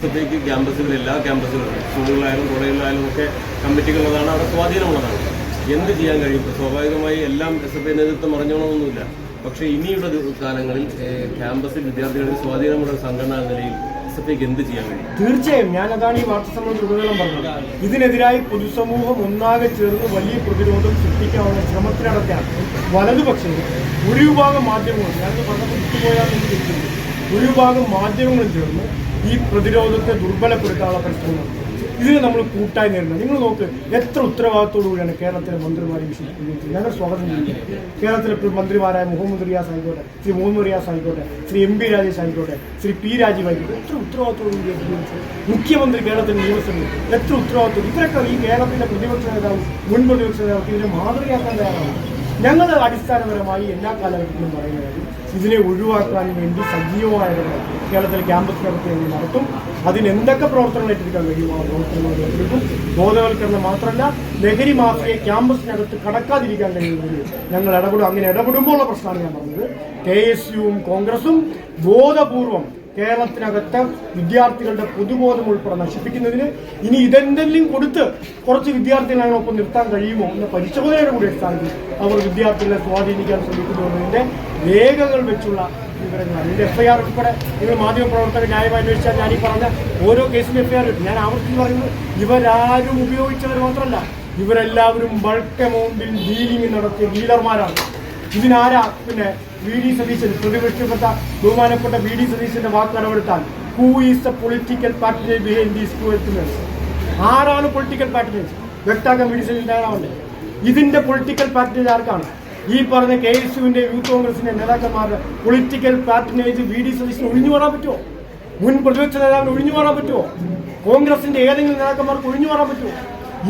പ്രത്യേകിച്ച് ക്യാമ്പസുകളിൽ എല്ലാ ക്യാമ്പസുകളിലും. സ്കൂളുകളായാലും കോളേജുകളിലായാലും ഒക്കെ കമ്മിറ്റികളുള്ളതാണ്. അവിടെ സ്വാധീനമുള്ളതാണ്. എന്ത് ചെയ്യാൻ കഴിയും? സ്വാഭാവികമായി എല്ലാം എസ് എഫ് ഐ നേതൃത്വം അറിഞ്ഞോളണമെന്നില്ല പക്ഷേ ഇനിയുള്ള കാലങ്ങളിൽ ക്യാമ്പസിൽ വിദ്യാർത്ഥികളിൽ സ്വാധീനമുള്ള സംഘടന എന്ന നിലയിൽ എസ് എഫ് ഐക്ക് എന്ത് ചെയ്യാൻ കഴിയും? തീർച്ചയായും. ഞാൻ അതാണ് ഈ വാർത്താസമ്മേളനത്തിൽ ഉടനീളം പറഞ്ഞത്. ഇതിനെതിരായി പൊതുസമൂഹം ഒന്നാകെ ചേർന്ന് വലിയ പ്രതിരോധം സൃഷ്ടിക്കാനുള്ള ശ്രമത്തിൽ നടത്തിയാണ് വലതുപക്ഷം ഒരു വിഭാഗം മാധ്യമങ്ങൾ ഞാനത് പറഞ്ഞപ്പോൾ വിട്ടുപോയാൽ ഒരു വിഭാഗം മാധ്യമങ്ങളും ചേർന്ന് ഈ പ്രതിരോധത്തെ ദുർബലപ്പെടുത്താനുള്ള പരിശ്രമം ഇതിന് നമ്മൾ കൂട്ടായി നേരിടണം. നിങ്ങൾ നോക്ക് എത്ര ഉത്തരവാദിത്തോടുകൂടിയാണ് കേരളത്തിലെ മന്ത്രിമാരെ വിശ്വസിക്കുന്നത് ഞങ്ങൾ സ്വാഗതം ചെയ്യുന്നത് കേരളത്തിലെ മന്ത്രിമാരായ മുഹമ്മദ് റിയാസ് ആയിക്കോട്ടെ ശ്രീ മുഹമ്മദ് റിയാസ് ആയിക്കോട്ടെ ശ്രീ എം പി രാജേഷ് ആയിക്കോട്ടെ ശ്രീ പി രാജീവ് ആയിക്കോട്ടെ എത്ര ഉത്തരവാദിത്തോടുകൂടി മുഖ്യമന്ത്രി കേരളത്തിലെ നിയമസഭയിൽ എത്ര ഉത്തരവാദിത്വം? ഇവരൊക്കെ ഈ കേരളത്തിലെ പ്രതിപക്ഷ നേതാവ് മുൻ പ്രതിപക്ഷ നേതാവ് ഇതിനെ മാതൃകയാക്കാൻ തയ്യാറാണ്. ഞങ്ങൾ അടിസ്ഥാനപരമായി എല്ലാ കാലഘട്ടത്തിലും പറയുന്നത് ഇതിനെ ഒഴിവാക്കാൻ വേണ്ടി സജീവമായ കേരളത്തിൽ ക്യാമ്പസ് പ്രവർത്തനങ്ങൾ നടത്തും. അതിന് എന്തൊക്കെ പ്രവർത്തനങ്ങൾ ഏറ്റെടുക്കാൻ കഴിയുമോ ആ പ്രവർത്തനങ്ങൾ ഏറ്റെടുക്കും. ബോധവൽക്കരണം മാത്രമല്ല ലഹരി മാഫിയെ ക്യാമ്പസിനകത്ത് കടക്കാതിരിക്കാൻ കഴിയുന്നതിൽ ഞങ്ങൾ ഇടപെടും. അങ്ങനെ ഇടപെടുമ്പോഴുള്ള പ്രശ്നമാണ് ഞാൻ പറഞ്ഞത്. കെ എസ് യുവും കോൺഗ്രസും ബോധപൂർവം കേരളത്തിനകത്ത് വിദ്യാർത്ഥികളുടെ പൊതുബോധം ഉൾപ്പെടെ നശിപ്പിക്കുന്നതിന് ഇനി ഇതെന്തെങ്കിലും കൊടുത്ത് കുറച്ച് വിദ്യാർത്ഥികളെ ഒപ്പം നിർത്താൻ കഴിയുമോ എന്ന പരിശോധനയുടെ കൂടി അടിസ്ഥാനത്തിൽ അവർ വിദ്യാർത്ഥികളെ സ്വാധീനിക്കാൻ ശ്രമിക്കുന്നു എന്നതിന്റെ രേഖകൾ വെച്ചുള്ള വിവരങ്ങളാണ്. ഇതിന്റെ എഫ്ഐആർ ഉൾപ്പെടെ നിങ്ങൾ മാധ്യമപ്രവർത്തകർ ന്യായമായി അന്വേഷിച്ചാൽ ഞാൻ ഈ പറഞ്ഞ ഓരോ കേസിലും എഫ്ഐആർ ഞാൻ ആവർത്തിച്ച് പറയുന്നത് ഇവരാരും ഉപയോഗിച്ചവർ മാത്രമല്ല ഇവരെല്ലാവരും ബൾക്ക് എമൗണ്ടിൽ ഡീലിംഗ് നടത്തിയ ഡീലർമാരാണ് ഇതിനാരാ പിന്നെ വി ഡി സതീശൻ പ്രതിപക്ഷപ്പെട്ട ബഹുമാനപ്പെട്ട വി ഡി സതീശന്റെ വാക്ക് കടമെടുത്താൽ who is the political party behind these two എത്തുന്നത് ആരാണ് പൊളിറ്റിക്കൽ പാർട്ടി വ്യക്താക്കാൻ വി ഡി സതീശൻ തയ്യാറാവണ്ടേ ഇതിന്റെ പൊളിറ്റിക്കൽ പാർട്ടി ആർക്കാണ്? ഈ പറഞ്ഞ കെ എസ് യുവിന്റെ യൂത്ത് കോൺഗ്രസിന്റെ നേതാക്കന്മാരുടെ പൊളിറ്റിക്കൽ പാർട്ടിനേജ് വി ഡി സതീശന് ഒഴിഞ്ഞു മാറാൻ പറ്റുമോ? മുൻ പ്രതിപക്ഷ നേതാവിന് ഒഴിഞ്ഞു മാറാൻ പറ്റുമോ? കോൺഗ്രസിന്റെ ഏതെങ്കിലും നേതാക്കന്മാർക്ക് ഒഴിഞ്ഞു മാറാൻ പറ്റുമോ?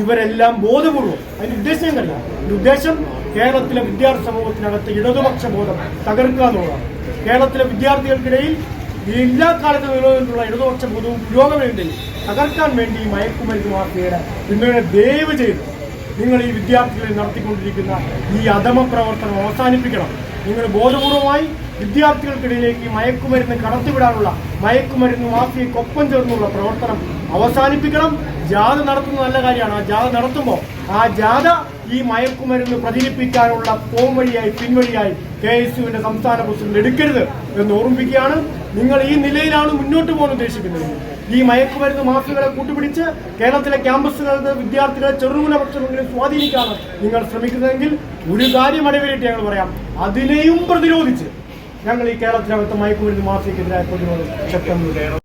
ഇവരെല്ലാം ബോധപൂർവം അതിന്റെ ഉദ്ദേശം ഞാൻ കഴിയാം ഉദ്ദേശം കേരളത്തിലെ വിദ്യാർത്ഥി സമൂഹത്തിനകത്ത് ഇടതുപക്ഷ ബോധം തകർക്കുക എന്നുള്ളതാണ്. കേരളത്തിലെ വിദ്യാർത്ഥികൾക്കിടയിൽ എല്ലാ കാലത്തും നിലനിന്നുള്ള ഇടതുപക്ഷ ബോധവും പുരോഗമനത്തിൽ തകർക്കാൻ വേണ്ടി മയക്കുമരുന്ന് മാഫിയയുടെ പിന്തുണ ദയവ് ചെയ്ത് നിങ്ങൾ ഈ വിദ്യാർത്ഥികളെ നടത്തിക്കൊണ്ടിരിക്കുന്ന ഈ അധമ പ്രവർത്തനം അവസാനിപ്പിക്കണം. നിങ്ങൾ ബോധപൂർവമായി വിദ്യാർത്ഥികൾക്കിടയിലേക്ക് മയക്കുമരുന്ന് കടത്തിവിടാനുള്ള മയക്കുമരുന്ന് മാഫിയക്കൊപ്പം ചേർന്നുള്ള പ്രവർത്തനം അവസാനിപ്പിക്കണം. ജാഥ നടത്തുന്നത് നല്ല കാര്യമാണ്. ആ ജാഥ നടത്തുമ്പോൾ ആ ജാഥ ഈ മയക്കുമരുന്ന് പ്രചരിപ്പിക്കാനുള്ള പോംവഴിയായി പിൻവഴിയായി കെ എസ് യുവിന്റെ സംസ്ഥാന പ്രസിഡന്റ് എടുക്കരുത് എന്ന് ഓർമ്മിപ്പിക്കുകയാണ്. നിങ്ങൾ ഈ നിലയിലാണ് മുന്നോട്ട് പോകാൻ ഉദ്ദേശിക്കുന്നത്. ഈ മയക്കുമരുന്ന് മാഫികളെ കൂട്ടുപിടിച്ച് കേരളത്തിലെ ക്യാമ്പസുകളിൽ വിദ്യാർത്ഥികളെ ചെറുകുലപക്ഷമെങ്കിലും സ്വാധീനിക്കാണ് നിങ്ങൾ ശ്രമിക്കുന്നതെങ്കിൽ ഒരു കാര്യം അടിവരയിട്ട് ഞങ്ങൾ പറയാം. അതിനെയും പ്രതിരോധിച്ച് ഞങ്ങൾ ഈ കേരളത്തിനകത്ത് മയക്കുമരുന്ന് മാഫിയക്കെതിരായ പ്രതിരോധം ശക്തം